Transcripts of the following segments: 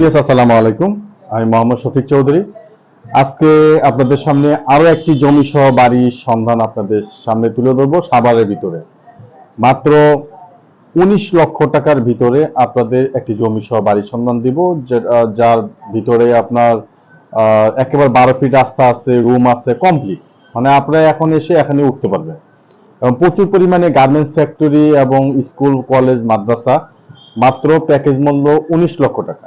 Yes আসসালামু আলাইকুম। আমি মোহাম্মদ শফিক চৌধুরী। আজকে আপনাদের সামনে আরও একটি জমি সহ বাড়ির সন্ধান আপনাদের সামনে তুলে ধরবো সাভারের ভিতরে। মাত্র উনিশ লক্ষ টাকার ভিতরে আপনাদের একটি জমি সহ বাড়ির সন্ধান দিব যার ভিতরে আপনার একেবারে বারো ফিট রাস্তা আছে রুম আছে কমপ্লিট মানে আপনারা এখন এসে এখানে উঠতে পারবেন। এবং প্রচুর পরিমাণে গার্মেন্টস ফ্যাক্টরি এবং স্কুল কলেজ মাদ্রাসা, মাত্র প্যাকেজ মূল্য উনিশ লক্ষ টাকা।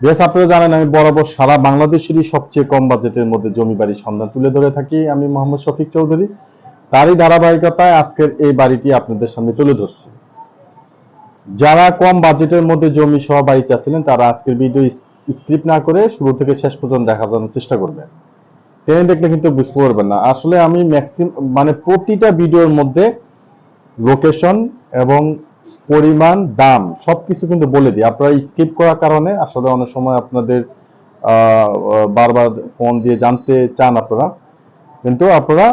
বেশ আপনারা জানেন, আমি বরাবর সারা বাংলাদেশেরই সবচেয়ে কম বাজেটের মধ্যে জমি বাড়ির সন্ধান তুলে ধরে থাকি আমি মোহাম্মদ শফিক চৌধুরী। তারই ধারাবাহিকতায় আজকের এই বাড়িটি আপনাদের সামনে তুলে ধরছি। যারা কম বাজেটের মধ্যে জমি সহ বাড়ি চাচ্ছিলেন, তারা আজকের ভিডিও স্ক্রিপ্ট না করে শুরু থেকে শেষ পর্যন্ত দেখা জানার চেষ্টা করবেন। ট্রেনে দেখলে কিন্তু বুঝতে পারবেন না। আসলে আমি ম্যাক্সিমাম মানে প্রতিটা ভিডিওর মধ্যে লোকেশন এবং পরিমাণ, দাম, সবকিছু কিন্তু বলে দিই। আপনারা স্কিপ করার কারণে আসলে অনেক সময় আপনাদের বারবার ফোন দিয়ে জানতে চান আপনারা। কিন্তু আপনারা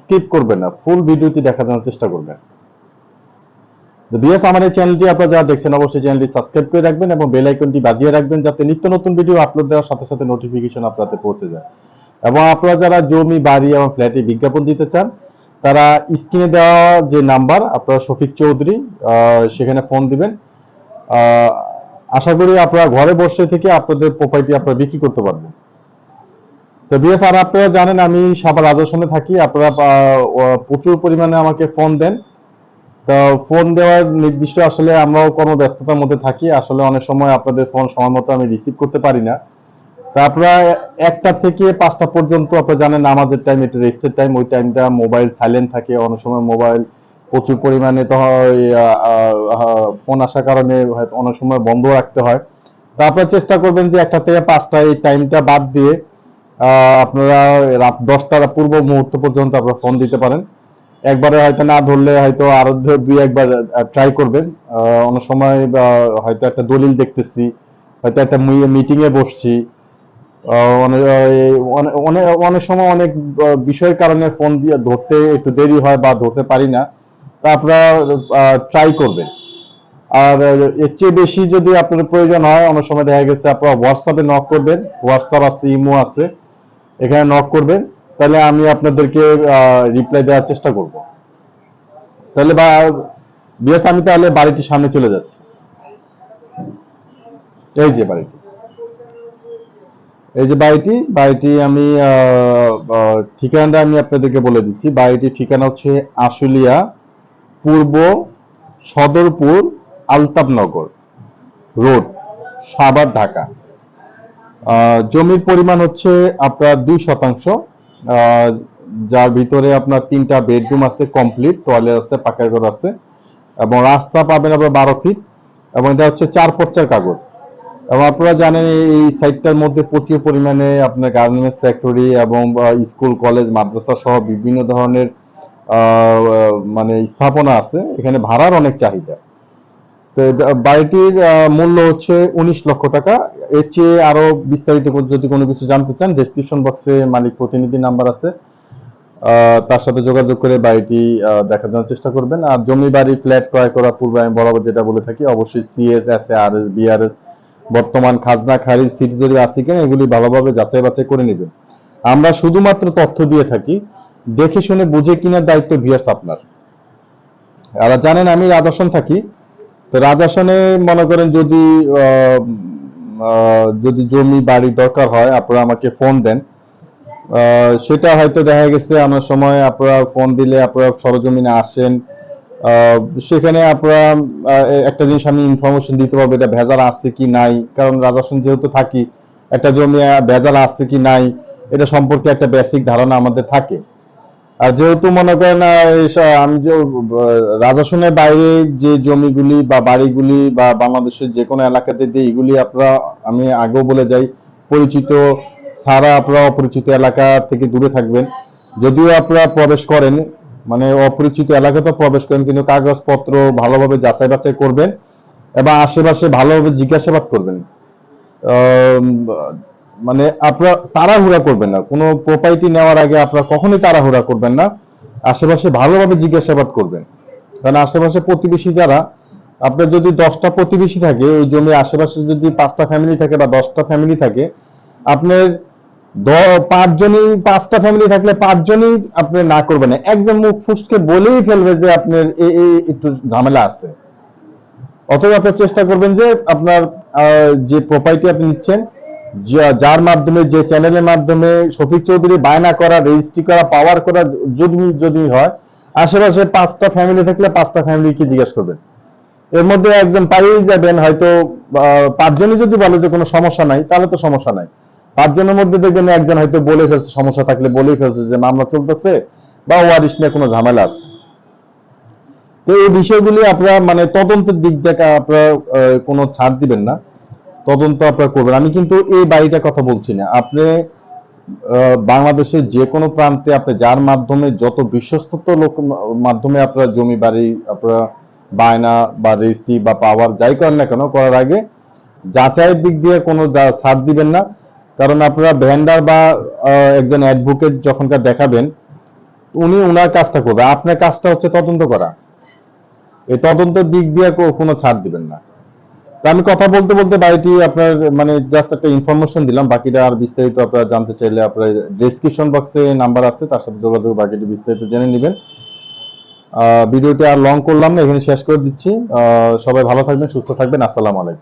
স্কিপ করবেন না। ফুল ভিডিওটি দেখা জানার চেষ্টা করবেন। বিএস আমার এই চ্যানেলটি আপনারা যারা দেখছেন, অবশ্যই চ্যানেলটি সাবস্ক্রাইব করে রাখবেন এবং বেল আইকনটি বাজিয়ে রাখবেন যাতে নিত্য নতুন ভিডিও আপলোড দেওয়ার সাথে সাথে নোটিফিকেশন আপনাদের পৌঁছে যায়। এবং আপনারা যারা জমি, বাড়ি এবং ফ্ল্যাটে বিজ্ঞাপন দিতে চান তারা স্ক্রিনে দেওয়া যে নাম্বার, আপনারা শফিক চৌধুরী সেখানে ফোন দিবেন। আশা করি আপনারা ঘরে বসে থেকে আপনাদের প্রোপার্টি আপনারা বিক্রি করতে পারবেন। তো বিএস আর আপনারা জানেন আমি সাবার রাজস্থানে থাকি, আপনারা প্রচুর পরিমাণে আমাকে ফোন দেন। তো ফোন দেওয়ার নির্দিষ্ট আসলে আমরাও কর্মব্যস্ততার মধ্যে থাকি। আসলে অনেক সময় আপনাদের ফোন সময় মতো আমি রিসিভ করতে পারি না। তো আপনারা একটা থেকে পাঁচটা পর্যন্ত আপনারা জানেন নামাজের টাইম এটা রেস্টের টাইম ওই টাইমটা মোবাইল সাইলেন্ট থাকে। অনেক সময় মোবাইল প্রচুর পরিমাণে তো ফোন আসার কারণে অনেক সময় বন্ধ রাখতে হয়। তো আপনারা চেষ্টা করবেন যে একটা থেকে পাঁচটা এই টাইমটা বাদ দিয়ে আপনারা রাত দশটার পূর্ব মুহূর্ত পর্যন্ত আপনারা ফোন দিতে পারেন। একবারে হয়তো না ধরলে হয়তো আরও দুই একবার ট্রাই করবেন। অনেক সময় হয়তো একটা দলিল দেখতেছি, হয়তো একটা মিটিং এ বসছি। অনেক সময় অনেক বিষয়ের কারণে ফোন দিয়ে ধরতে একটু দেরি হয় বা ধরতে পারি না। তা আপনারা ট্রাই করবেন। আর এর চেয়ে বেশি যদি আপনার প্রয়োজন হয়, অনেক সময় দেখা গেছে আপনারা হোয়াটসঅ্যাপে নক করবেন। হোয়াটসঅ্যাপ আছে ইমো আছে। এখানে নক করবেন। তাহলে আমি আপনাদেরকে রিপ্লাই দেওয়ার চেষ্টা করব। তাহলে বা বিএস আমি তাহলে বাড়িটির সামনে চলে যাচ্ছি। এই যে বাড়িটি। এই যে বাড়িটি বাড়িটি আমি ঠিকানাটা আমি আপনাদেরকে বলে দিচ্ছি। বাড়িটির ঠিকানা হচ্ছে আশুলিয়া, পূর্ব সদরপুর, আলতাবনগর রোড সাবার ঢাকা। জমির পরিমাণ হচ্ছে আপনার দুই শতাংশ। যার ভিতরে আপনার তিনটা বেডরুম আছে কমপ্লিট, টয়লেট আছে, পাকা ঘর আছে, এবং রাস্তা পাবেন আপনার বারো ফিট, এবং এটা হচ্ছে চার পর্চার কাগজ। এবং আপনারা জানেন এই- সাইটটার মধ্যে প্রচুর পরিমাণে আপনার গার্মেন্টস ফ্যাক্টরি এবং স্কুল, কলেজ, মাদ্রাসা সহ বিভিন্ন ধরনের মানে স্থাপনা আছে। এখানে ভাড়ার অনেক চাহিদা। তো বাড়িটির মূল্য হচ্ছে উনিশ লক্ষ টাকা। এর চেয়ে আরও বিস্তারিত যদি কোনো কিছু জানতে চান ডেসক্রিপশন বক্সে মালিক প্রতিনিধি নাম্বার আছে। তার সাথে যোগাযোগ করে বাড়িটি দেখার জন্য চেষ্টা করবেন। আর জমি বাড়ি ফ্ল্যাট ক্রয় করার পূর্বে আমি বরাবর যেটা বলে থাকি, অবশ্যই CS S R S BRS বর্তমান খাজনা খারিজ সিটি জরি আছে কিনা এগুলি ভালোভাবে যাচাই বাছাই করে নেবেন। আমরা শুধুমাত্র তথ্য দিয়ে থাকি, দেখে শুনে বুঝে কিনার দায়িত্ব ভিয়ার্স আপনার। আর জানেন আমি রাজাসন থাকি, তো রাজাসনে মনে করেন যদি যদি জমি, বাড়ি দরকার হয়, আপনারা আমাকে ফোন দেন। সেটা হয়তো দেখা গেছে আমার সময় আপনারা ফোন দিলে আপনারা সরজমিনে আসেন সেখানে আপনারা একটা জিনিস আমি ইনফরমেশন দিতে পারব, এটা ভেজাল আছে কি নাই? কারণ রাজাসন যেহেতু থাকি, একটা জমি ভেজাল আছে কি নাই, এটা সম্পর্কে একটা বেসিক ধারণা আমাদের থাকে। আর যেহেতু মনে করেন আমি যে রাজাসনের বাইরে যে জমিগুলি বা বাড়িগুলি বা বাংলাদেশের যে কোনো এলাকাতে দিই এগুলি আপনারা, আমি আগেও বলে যাই, পরিচিত ছাড়া আপনারা অপরিচিত এলাকা থেকে দূরে থাকবেন। যদিও আপনারা প্রবেশ করেন মানে অপরিচিত এলাকাতে প্রবেশ করেন, কিন্তু কাগজপত্র ভালোভাবে যাচাই বাছাই করবেন এবং আশেপাশে ভালোভাবে জিজ্ঞাসাবাদ করবেন। মানে আপনার তাড়াহুড়া করবেন না। কোনো প্রপার্টি নেওয়ার আগে আপনারা কখনোই তাড়াহুড়া করবেন না। আশেপাশে ভালোভাবে জিজ্ঞাসাবাদ করবেন। কারণ আশেপাশে প্রতিবেশী যারা, আপনার যদি দশটা প্রতিবেশী থাকে, ওই জমির আশেপাশে যদি পাঁচটা ফ্যামিলি থাকে বা দশটা ফ্যামিলি থাকে, আপনার পাঁচজনই, পাঁচটা ফ্যামিলি থাকলে পাঁচজনই আপনি না করবেন। না একজন মুখ ফুসকে বলেই ফেলবে যে আপনার এই একটু ঝামেলা আছে। অথবা আপনি চেষ্টা করবেন যে আপনার যে প্রপার্টি আপনি নিচ্ছেন যার মাধ্যমে, যে চ্যানেলের মাধ্যমে শফিক চৌধুরী বায়না করা রেজিস্ট্রি করা পাওয়ার করা যদি যদি হয়, আশেপাশে পাঁচটা ফ্যামিলি থাকলে পাঁচটা ফ্যামিলিকে জিজ্ঞেস করবেন। এর মধ্যে একজন পাইয়েই যাবেন, হয়তো পাঁচজনই যদি বলে যে কোনো সমস্যা নাই, তাহলে তো সমস্যা নাই। পাঁচজনের মধ্যে দেখবেন একজন হয়তো বলে ফেলছে, সমস্যা থাকলে বলেই ফেলছে যে মামলা চলতেছে বা ওয়ারিশ নিয়ে কোনো ঝামেলা আছে। তো এই বিষয়গুলি আপনারা মানে তদন্তের দিক থেকে আপনারা কোনো ছাড় দিবেন না। তদন্ত আপনারা করবেন। আমি কিন্তু এই বাড়িটার কথা বলছি না। আপনি বাংলাদেশের যে কোনো প্রান্তে আপনি যার মাধ্যমে যত বিশ্বস্তত লোক মাধ্যমে আপনারা জমি, বাড়ি, আপনারা বায়না বা রেজিস্ট্রি বা পাওয়ার যাই করেন না কেন, করার আগে যাচাইয়ের দিক দিয়ে কোনো ছাড় দিবেন না। কারণ আপনারা ভেন্ডার বা একজন অ্যাডভোকেট যখনকার দেখাবেন, উনি ওনার কাজটা করবে। আপনার কাজটা হচ্ছে তদন্ত করা। এই তদন্তের দিক দিয়ে কোনো ছাড় দিবেন না। আমি কথা বলতে বলতে বাড়িটি আপনার মানে জাস্ট একটা ইনফরমেশন দিলাম। বাকিটা আর বিস্তারিত আপনারা জানতে চাইলে আপনার ডেসক্রিপশন বক্সে নাম্বার আছে তার সাথে যোগাযোগ বাকিটি বিস্তারিত জেনে নেবেন। ভিডিওটি আর লং করলাম না, এখানে শেষ করে দিচ্ছি। সবাই ভালো থাকবেন, সুস্থ থাকবেন। আসসালামু আলাইকুম।